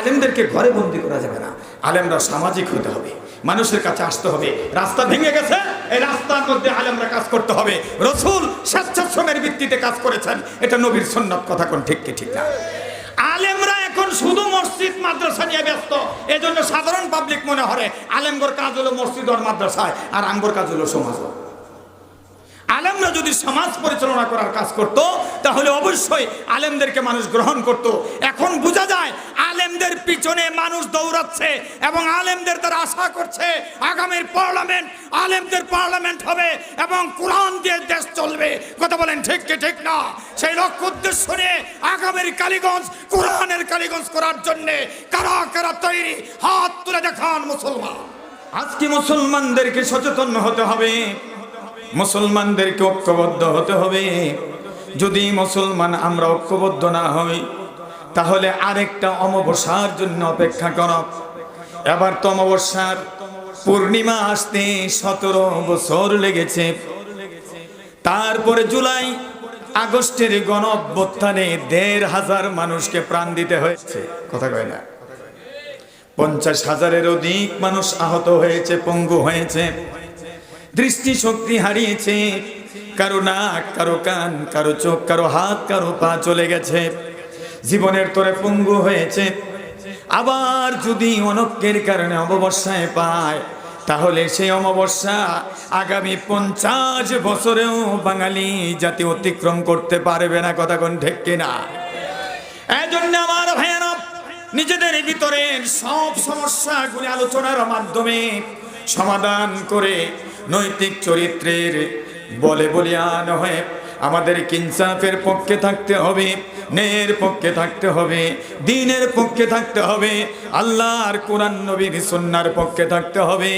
আলেমদেরকে ঘরে বন্দি করা যাবে না। আলেমরা সামাজিক হতে হবে, মানুষের কাছে আসতে হবে। রাস্তা ভেঙে গেছে, এই রাস্তার মধ্যে আলেমরা কাজ করতে হবে। রসুল স্বেচ্ছাশ্রমের ভিত্তিতে কাজ করেছেন, এটা নবীর সন্ন্যত কথা কোন ঠিক কি ঠিক না? আলেমরা এখন শুধু মসজিদ, মাদ্রাসা নিয়ে ব্যস্ত, এজন্য সাধারণ পাবলিক মনে হয় আলেমগর কাজ হলো মসজিদ আর মাদ্রাসায়, আর আঙ্গর কাজ হলো সমাজ আলেমরা যদি সমাজ পরিচালনা করার কাজ করত, তাহলে অবশ্যই আলেমদেরকে মানুষ গ্রহণ করত। এখন বোঝা যায় আলেমদের পিছনে মানুষ দৌড়াচ্ছে এবং আলেমদের তারা আশা করছে আগামীর পার্লামেন্ট, আলেমদের পার্লামেন্ট হবে এবং কোরআন দিয়ে দেশ চলবে। কথা বলেন ঠিক কি ঠিক না? সেই লক্ষ্য উদ্দেশ্য নিয়ে আগামীর কালীগঞ্জ, কোরআনের কালীগঞ্জ করার জন্যে কারা কারা তৈরি, হাত তুলে দেখান মুসলমান। আজকে মুসলমানদেরকে সচেতন হতে হবে। মুসলমানদেরকে ঐক্যবদ্ধ হতে হবে। যদি মুসলমান আমরা ঐক্যবদ্ধ না হই, তাহলে আরেকটা অমাবস্যার জন্য অপেক্ষা কর। এবার তো অমাবস্যার পূর্ণিমা আসতে সতেরো বছর লেগেছে। তারপরে জুলাই আগস্টের গণ অভ্যুত্থানে দেড় হাজার মানুষকে প্রাণ দিতে হয়েছে। কথা কয় না? পঞ্চাশ হাজারের অধিক মানুষ আহত হয়েছে, পঙ্গু হয়েছে। দৃষ্টিশক্তি হারিয়েছে। কারও নাক, কারও কান, কারও চোখ, কারও হাত, কারও পা চলে গেছে। জীবনের তোরে পঙ্গু হয়েছে। আবার যদি অনক্যের কারণে অমাবস্যায় পায়, তাহলে সেই অমাবস্যা আগামী পঞ্চাশ বছরেও বাঙালি জাতি অতিক্রম করতে পারবে না, কথা কোন ঠিক কিনা? এই জন্য আমার ভাইয়ারা নিজেদের ভিতরের সব সমস্যাগুলি আলোচনার মাধ্যমে সমাধান করে নৈতিক চরিত্রের বলে বলিয়ান হয়ে আমাদের কিনসাফের পক্ষে থাকতে হবে, ন্যায়ের পক্ষে থাকতে হবে, দিনের পক্ষে থাকতে হবে আল্লাহর কোরআন নবীর সন্ন্যার পক্ষে থাকতে হবে।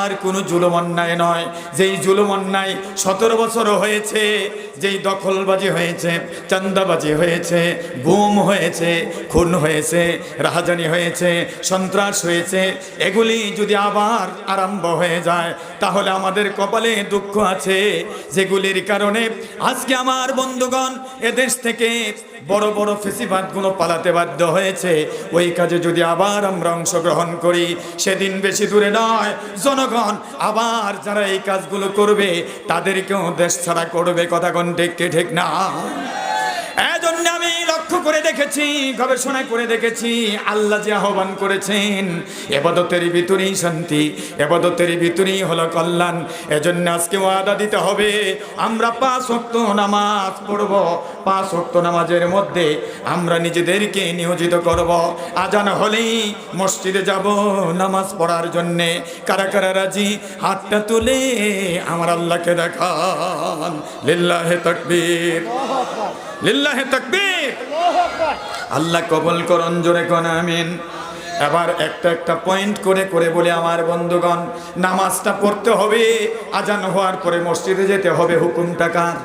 আর কোনো জুলুম অন্যায় নয়। যেই জুলুম অন্যায় সতেরো বছর হয়েছে, যেই দখলবাজি হয়েছে চান্দাবাজি হয়েছে, গুম হয়েছে, খুন হয়েছে, রাহাজানি হয়েছে, সন্ত্রাস হয়েছে, এগুলি যদি আবার আরম্ভ হয়ে যায়, তাহলে আমাদের কপালে দুঃখ আছে। যেগুলির কারণে আজকে আমার বন্ধুগণ, এদেশ থেকে বড় বড় ফেসিবাদগুলো পালাতে বাধ্য হয়েছে। ওই কাজে যদি আবার আমরা অংশগ্রহণ করি, সেদিন বেশি দূরে নয়, জনগণ আবার যারা এই কাজগুলো করবে, তাদেরকেও দেশ ছাড়া করবে, কথা কোন ঠিক ঠিক না? এজন্য আমি লক্ষ্য করে দেখেছি, গবেষণা করে দেখেছি, আল্লাহ যে আহ্বান করেছেন, এবাদতের ভিতরেই শান্তি, এবাদতের ভিতরেই হলো কল্যাণ। এজন্য আজকে ওয়াদা দিতে হবে, আমরা পাঁচ অক্ত নামাজ পড়ব, পাঁচ অক্ত নামাজের মধ্যে আমরা নিজেদেরকে নিয়োজিত করব। আজান হলেই মসজিদে যাব নামাজ পড়ার জন্যে। কারা কারা রাজি? হাতটা তুলে আমার আল্লাহকে দেখান। লিল্লাহে তকবীর। লিল্লাহে তকবীর। আল্লাহ কবল করন জোরে কোন আমিন। এবার একটা একটা পয়েন্ট করে করে বলে আমার বন্ধুগণ নামাজটা পড়তে হবে আজান হওয়ার পরে মসজিদে যেতে হবে হুকুমটা কার?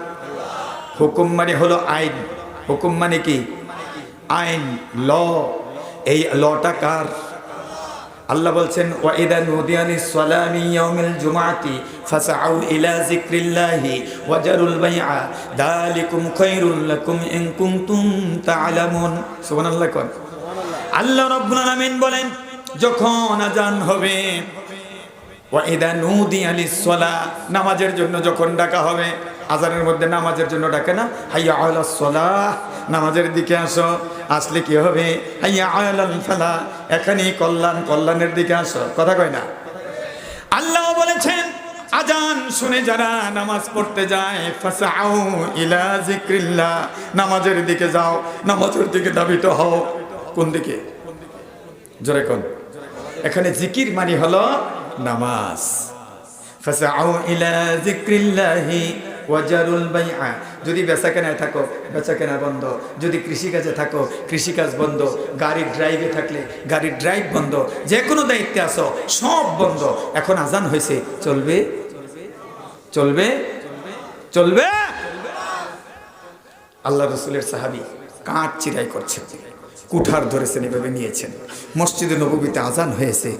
হুকুম মানে হলো আইন। হুকুম মানে কি? আইন ল। এই লটা কার? আল্লাহ বলছেন, ওয়াইদা নুদিয়ানি সালামি ইয়াউমিল জুমাতি ফাসআউ ইলা যিকরিল্লাহি ওয়াজারুল বাইআ। যালিকুম খায়রুল লাকুম ইন কুনতুম তা'লামুন সুবহানাল্লাহ কোন। আল্লাহ রাব্বুল আলামিন বলেন, যখন আজান হবে, ওয়াইদা নুদিয়া লিস-সালা নামাজের জন্য যখন ডাকা হবে আজানের মধ্যে নামাজের জন্য ডাকে না, হাইয়া আলাস সালাহ নামাজের দিকে আসো, আসলে কি হবে? হাইয়া আলাল ফালা এখানেই কল্যাণ, কল্যাণের দিকে আসো। কথা কয় না? আল্লাহ বলেছেন, আজান শুনে যারা নামাজ পড়তে যায় ইলা নামাজের দিকে যাও, নামাজের দিকে দাবিত হও। কোন দিকে? জোরে কোন? এখানে জিকির মানে হলো নামাজ। ফাসাউ ইলা যিকরিল্লাহি ওয়াজারুল বাইআ। যদি বেচা কেনায় থাকো বেচা কেনা বন্ধ। যদি কৃষিকাজে থাকো, কৃষিকাজ বন্ধ। গাড়ির ড্রাইভে থাকলে গাড়ির ড্রাইভ বন্ধ। যে কোনো দায়িত্বে আসো, সব বন্ধ। এখন আজান হয়েছে। চলবে? চলবে? চলবে? আল্লাহ রসুলের সাহাবি কাঠ চিরাই করছেন। কুঠার ধরেছেন, এভাবে নিয়েছেন। মসজিদে নবীতে আজান হয়েছে।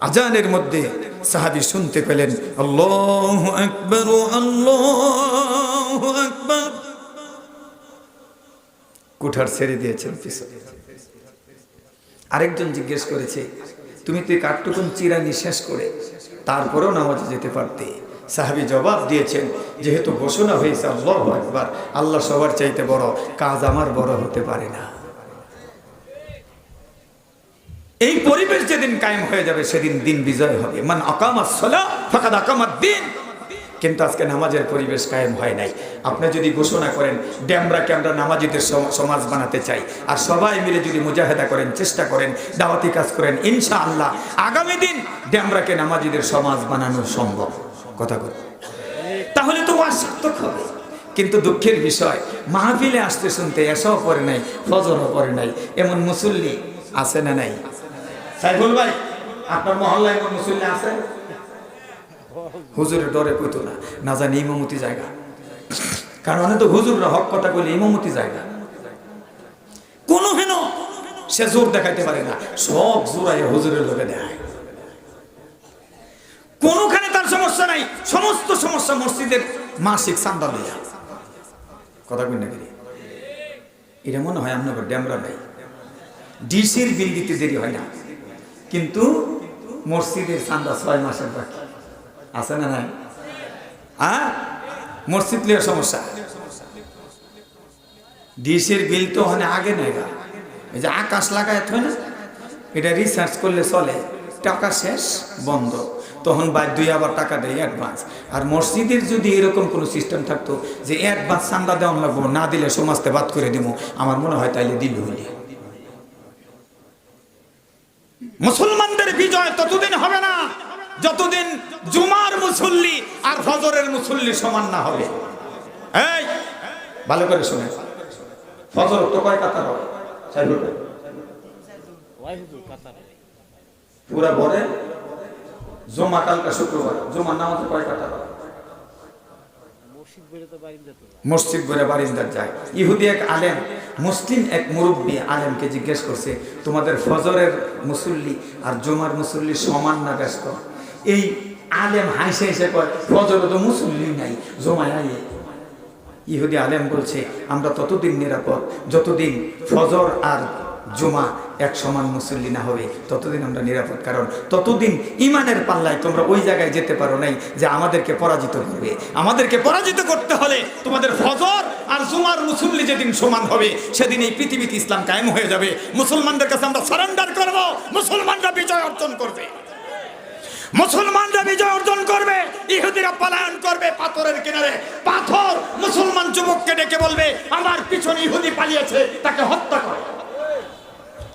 আজানের মধ্যে সাহাবি শুনতে পেলেন, আল্লাহ আকবর আল্লাহ আকবর। কুঠার ছেড়ে দিয়েছেন পিছনে। আরেকজন জিজ্ঞেস করেছে, তুমি তুই কাঠটুকুন চিরানি শেষ করে তারপরেও নামাজে যেতে পারতে? সাহাবি জবাব দিয়েছেন, যেহেতু ঘোষণা হয়েছে আল্লাহ একবার আল্লাহ সবার চাইতে বড় কাজ আমার বড় হতে পারে না। এই পরিবেশ যেদিন কায়েম হয়ে যাবে, সেদিন দিন বিজয় হবে। মান আকামাত সলা, ফাকাদ আকামাত দিন। কিন্তু আজকে নামাজের পরিবেশ কায়েম হয় নাই। আপনি যদি ঘোষণা করেন, ড্যামরাকে আমরা নামাজিদের সমাজ বানাতে চাই। আর সবাই মিলে যদি মুজাহেদা করেন, চেষ্টা করেন, দাওয়াতি কাজ করেন ইনশা আল্লাহ আগামী দিন ড্যামরাকে নামাজিদের সমাজ বানানো সম্ভব। কথা কথা তাহলে তো ওয়াজ হবে। কিন্তু দুঃখের বিষয়, মাহফিলে আসতে শুনতে এসাও পড়ে নাই, ফজরও পড়ে নাই। এমন মুসল্লি আছে না নাই? সাইফুল ভাই, আপনার মহল্লায় এমন মুসল্লি আছে? হুজুরের ডরে কইতো না না জানি ইমামতি জায়গা। কারণ তো হুজুররা হক কথা বলে ইমামতি জায়গা। কোনো হেন সে জোর দেখাইতে পারে না, সব জোরাই হুজুরের লোকে দেখায়। কোনোখানে তার সমস্যা নাই, সমস্ত সমস্যা মসজিদের মাসিক চান্দা লইয়া। কথা কই না এটা মনে হয় আপনার ড্যামরা নাই। ডিসির বিল দিতে দেরি হয় না। কিন্তু মসজিদের চান্দা ছয় মাসের বাকি। আছে না নাই? হ্যাঁ? মসজিদ লিয়ে সমস্যা। ডিসের বিল তো ওখানে আগে নেই গা। এই যে আকাশ লাগায় হয় না, এটা রিসার্চ করলে চলে। টাকা শেষ, বন্ধ। তখন বাদ দুই আবার টাকা দেয় অ্যাডভান্স আর মসজিদের যদি এরকম কোনো সিস্টেম থাকতো যে অ্যাডভান্স চান্দা দেওয়ান লাগবো, না দিলে সমাজতে বাদ করে দিব আমার মনে হয় তাইলে দিল হইলে। মুসলমানদের বিজয় ততদিন হবে না। যতদিন জুমার মুসল্লি আর ফজরের মুসল্লি সমান না হবে। এই, ভালো করে শুনে ফজর তো কয় কাতার হয়? পুরা ভরে জমা কালকা শুক্রবার। জমা নামাজ কয় কাতার হয় মসজিদ ঘুরে বারিন্দার যায়। ইহুদি এক আলেম, মুসলিম এক মুরব্বী আলেমকে জিজ্ঞেস করছে, তোমাদের ফজরের মুসল্লি আর জমার মুসল্লি সমান না ব্যস্ত? এই আলেম হাসে হেসে কয়, ফজর তো মুসল্লি নাই, জমায় আইয়ে ইহুদি আলেম বলছে, আমরা ততদিন নিরাপদ, যতদিন ফজর আর জুমা এক সমান মুসল্লি না হবে, ততদিন আমরা নিরাপদ। কারণ ততদিন ইমানের পাল্লায় তোমরা ওই জায়গায় যেতে পারো নাই যে আমাদেরকে পরাজিত করবে। আমাদেরকে পরাজিত করতে হলে তোমাদের ফজর আর জুমার মুসল্লি যেদিন সমান হবে, সেদিন এই পৃথিবীতে ইসলাম কায়েম হয়ে যাবে। মুসলমানদের কাছে আমরা সারেন্ডার করব, মুসলমানরা বিজয় অর্জন করবে। মুসলমানরা বিজয় অর্জন করবে, ইহুদিরা পলায়ন করবে পাথরের কিনারে। পাথর মুসলমান যুবককে ডেকে বলবে, আমার পিছনে ইহুদি পালিয়েছে, তাকে হত্যা করে।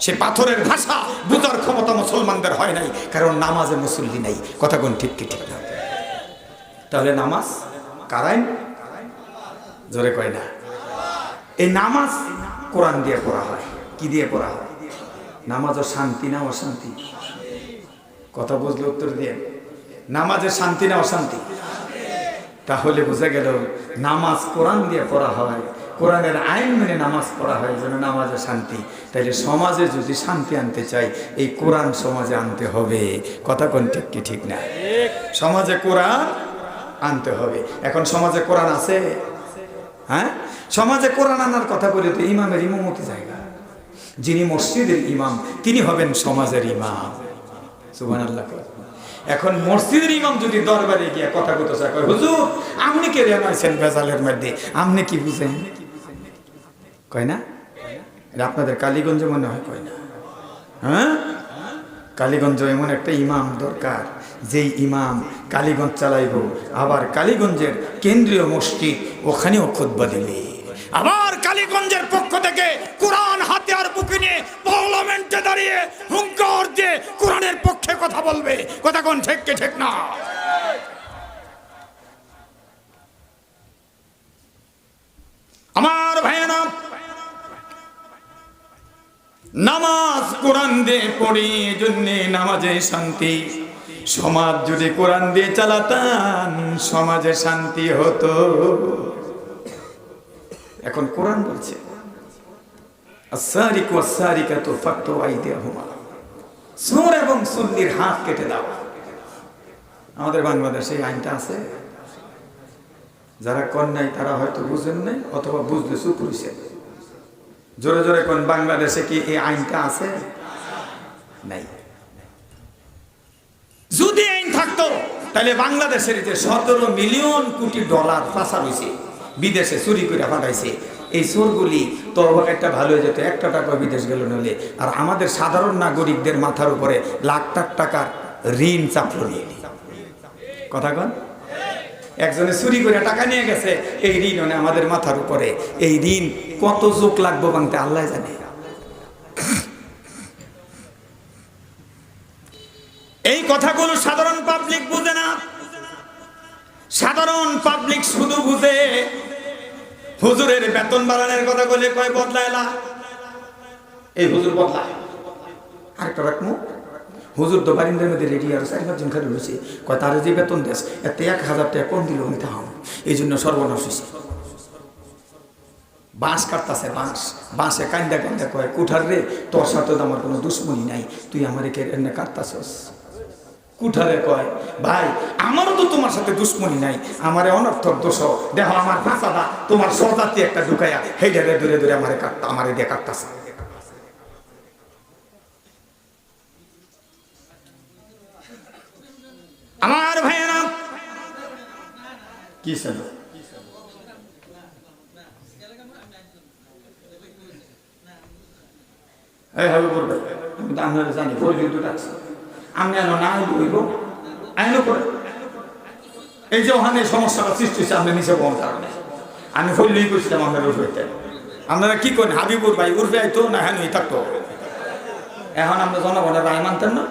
সে পাথরের ভাষা বুঝার ক্ষমতা মুসলমানদের হয় নাই, কারণ নামাজে মুসল্লি নাই। কথা কোন ঠিক কি ঠিক না? তাহলে নামাজ কারাইন জোরে কয় না। এই নামাজ কোরআন দিয়ে পড়া হয়, কি দিয়ে পড়া হয়? নামাজও শান্তি না অশান্তি? কথা বুঝলে উত্তর দিয়ে। নামাজের শান্তি না অশান্তি? তাহলে বোঝা গেল নামাজ কোরআন দিয়ে পড়া হয় কোরআনের আইন মেনে নামাজ পড়া হয় যেন নামাজে শান্তি। তাইলে সমাজে যদি শান্তি আনতে চাই, এই কোরআন সমাজে আনতে হবে। কথা কোন ঠিক ঠিক না? সমাজে কোরআন আনতে হবে। এখন সমাজে কোরআন আছে? হ্যাঁ? সমাজে কোরআন আনার কথা বলে তো, ইমামের ইমামতি জায়গা। যিনি মসজিদের ইমাম, তিনি হবেন সমাজের ইমাম। সুবহান আল্লাহ এখন মসজিদের ইমাম যদি দরবারে গিয়ে কথা কয়, হুজুর, আপনি কে রেমাইছেন বেজালের মধ্যে? আপনি কি বুঝেন? কয় না? এটা আপনাদের কালীগঞ্জে মনে হয় কয় না? হ্যাঁ? কালীগঞ্জ এমন একটা ইমাম দরকার, যেই ইমাম কালীগঞ্জ চালাইব, আবার কালীগঞ্জের কেন্দ্রীয় মসজিদ ওখানেও খুদ্া দিবে। আবার কালীগঞ্জের পক্ষ থেকে কোরআন হাতে আর বুকে নিয়ে পার্লামেন্টে দাঁড়িয়ে হুঙ্কার যে কোরআনের পক্ষে কথা বলবে। কথা কোন ঠিক কি ঠিক না? আমার ভাইয়েরা নামাজ কোরআন দিয়ে পড়ি জন্যে নামাজে শান্তি। সমাজ যদি কোরআন দিয়ে চালাতাম, সমাজে শান্তি হতো। এখন কোরআন বলছে আসারিকাতু ফাকতু সুর এবং হাত কেটে আমাদের এই আইনটা আছে। যারা কন নাই তারা হয়তো বুঝেন নাই, অথবা বুঝতে চুপ রয়েছে জোরে জোরে কোন বাংলাদেশে কি এই আইনটা আছে? নাই। যদি আইন থাকতো, তাহলে বাংলাদেশের যে সতেরো মিলিয়ন কোটি ডলার পাচার হয়েছে বিদেশে চুরি করে পাঠাইছে, এই চোরগুলি তো একটা ভালো হয়ে যেত একটা টাকা বিদেশ গেল নলে আর আমাদের সাধারণ নাগরিকদের মাথার উপরে লাখ লাখ টাকার ঋণ চাপলো নিয়ে কথা কন? একজনে চুরি করে টাকা নিয়ে গেছে, এই ঋণ মানে আমাদের মাথার উপরে। এই ঋণ কত যোগ লাগবো বাংতে আল্লাহ জানে। এই কথাগুলো সাধারণ পাবলিক বুঝে না। সাধারণ পাবলিক শুধু বুঝে। হুজুরের বেতন বাড়ানোর কথা বলে কয় বদলায়লা এই হুজুর বদলায়। আরেকটা রাখব। হুজুর তো বারিন্দার মধ্যে রেডি আর চারি পাঁচজন খালি রয়েছে। কয়, তার যে বেতন দেশ এতে এক হাজার টাকা কম দিল আমি তাহাম এই জন্য সর্বনাশ হয়েছে বাঁশ কাটতাছে, বাঁশ। বাঁশে কান্দা কান্দা কয়, কুঠার রে, তোর সাথে আমার কোনো দুশ্মনী নাই, তুই আমার একে এনে কাটতাছস? কুঠারে কয়, ভাই, আমারও তো তোমার সাথে দুশ্মনী নাই, আমারে অনর্থক দোষ। দেখো আমার ভাষাটা তোমার সজাতি একটা ঢুকাইয়া হেডারে দূরে দূরে আমারে কাটতা, আমারে দিয়ে কাটতাছে। আমার ভাইয়েরা। কি তো আপনারা জানি আমি এই নিচে আমি উঠবে কি করেন, হাবিবুর ভাই উর্ফে আইতো না হ্যাঁ থাকতো? এখন আমরা জনগণের রায় মানতেন না।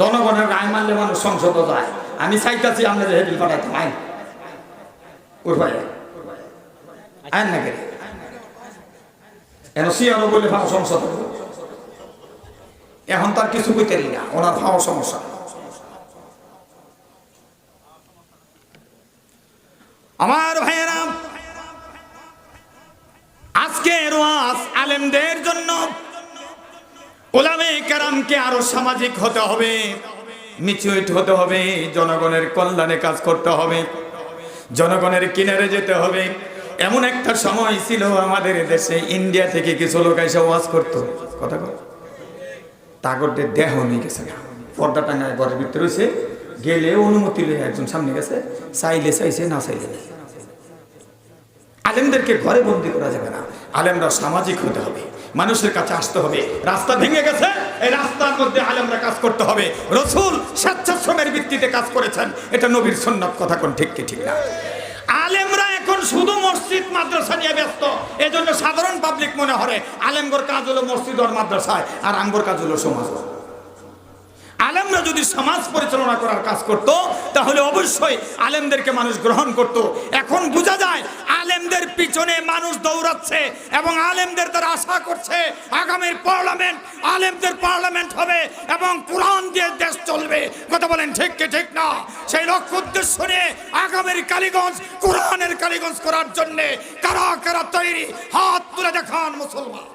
জনগণের রায় মানলে মানুষ সংসদ যায়। আমি চাইতাছি আমরা যে হেবিল পাঠাইতাম আইন উর্ফাই আইন না কেন? এখন সিয়ারও বলে ভাও সংসদ হবে। এখন তার কিছু কইতেরি না, ওনার ভাও সমস্যা। আমার ভাইয়েরা আজকে রোয়াজ আলেমদের জন্য। ওলামে কারামকে আরও সামাজিক হতে হবে। মিচুইট হতে হবে, জনগণের কল্যাণে কাজ করতে হবে, জনগণের কিনারে যেতে হবে। এমন একটা সময় ছিল আমাদের দেশে, ইন্ডিয়া থেকে কিছু লোক এসে ওয়াজ করতো। কথা কর তাগরদের দেহ নিয়ে গেছে পর্দা টাঙ্গায় ঘরের ভিতরে রয়েছে, গেলে অনুমতি লয়ে একজন সামনে গেছে, চাইলে চাইছে, না চাইলে আলেমদেরকে ঘরে বন্দি করা যাবে না। আলেমরা সামাজিক হতে হবে। মানুষের কাছে আসতে হবে। রাস্তা ভেঙে গেছে, এই রাস্তার মধ্যে আলেমরা কাজ করতে হবে। রসুল স্বেচ্ছাশ্রমের ভিত্তিতে কাজ করেছেন, এটা নবীর সন্ন্যত কথা কোন ঠিক কি ঠিক না? আলেমরা এখন শুধু মসজিদ, মাদ্রাসা নিয়ে ব্যস্ত। এজন্য সাধারণ পাবলিক মনে হয় আলেমগর কাজ হলো মসজিদ আর মাদ্রাসায়, আর আঙ্গর কাজ হলো সমাজ। আলেমরা যদি সমাজ পরিচালনা করার কাজ করত, তাহলে অবশ্যই আলেমদেরকে মানুষ গ্রহণ করত। এখন বোঝা যায় আলেমদের পিছনে মানুষ দৌড়াচ্ছে এবং আলেমদের তারা আশা করছে আগামীর পার্লামেন্ট, আলেমদের পার্লামেন্ট হবে এবং কোরআন দিয়ে দেশ চলবে। কথা বলেন ঠিক কি ঠিক না? সেই লক্ষ্য উদ্দেশ্য নিয়ে আগামীর কালীগঞ্জ, কোরআনের কালীগঞ্জ করার জন্যে কারা কারা তৈরি? হাত তুলে দেখান মুসলমান।